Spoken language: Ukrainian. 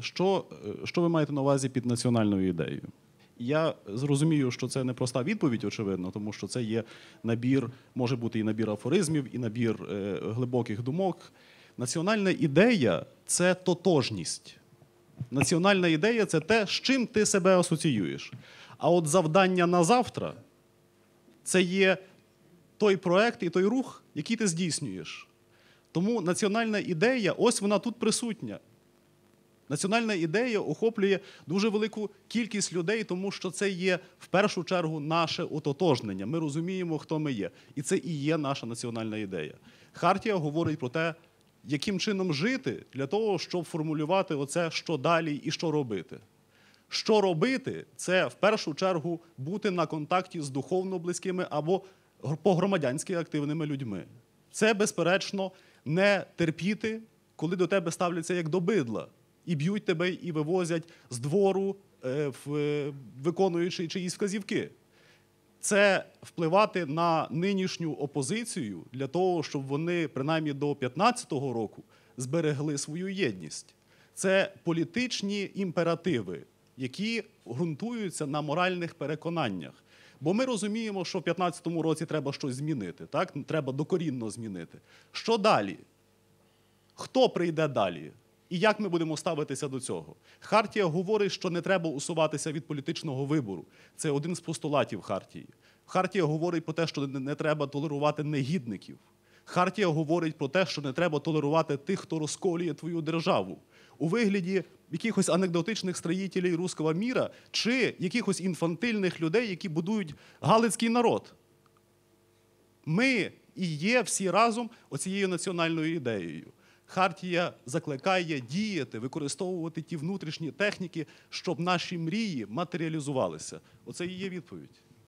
що, е, що ви маєте на увазі під національною ідеєю? Я зрозумію, що це не проста відповідь, очевидно, тому що це є набір, може бути і набір афоризмів, і набір е, глибоких думок. Національна ідея це тотожність. Національна ідея це те, з чим ти себе асоціюєш. А от завдання на завтра це є той проект і той рух, який ти здійснюєш. Тому національна ідея, ось вона тут присутня. Національна ідея охоплює дуже велику кількість людей, тому що це є в першу чергу наше ототожнення. Ми розуміємо, хто ми є. І це і є наша національна ідея. Хартія говорить про те, яким чином жити для того, щоб формулювати оце, що далі і що робити. Що робити, це в першу чергу бути на контакті з духовно близькими або по-громадянськи активними людьми. Це, безперечно, не терпіти, коли до тебе ставляться як до бидла, і б'ють тебе, і вивозять з двору, е, е, виконуючи чиїсь вказівки. Це впливати на нинішню опозицію для того, щоб вони, принаймні до 15-го року, зберегли свою єдність. Це політичні імперативи, які ґрунтуються на моральних переконаннях. Бо ми розуміємо, що в 15-му році треба щось змінити, так? треба докорінно змінити. Що далі? Хто прийде далі? І як ми будемо ставитися до цього? Хартія говорить, що не треба усуватися від політичного вибору. Це один з постулатів Хартії. Хартія говорить про те, що не треба толерувати негідників. Хартія говорить про те, що не треба толерувати тих, хто розколює твою державу у вигляді якихось анекдотичних строїтелів руського міра чи якихось інфантильних людей, які будують галицький народ. Ми і є всі разом оцією національною ідеєю. Хартія закликає діяти, використовувати ті внутрішні техніки, щоб наші мрії матеріалізувалися. Оце і є відповідь.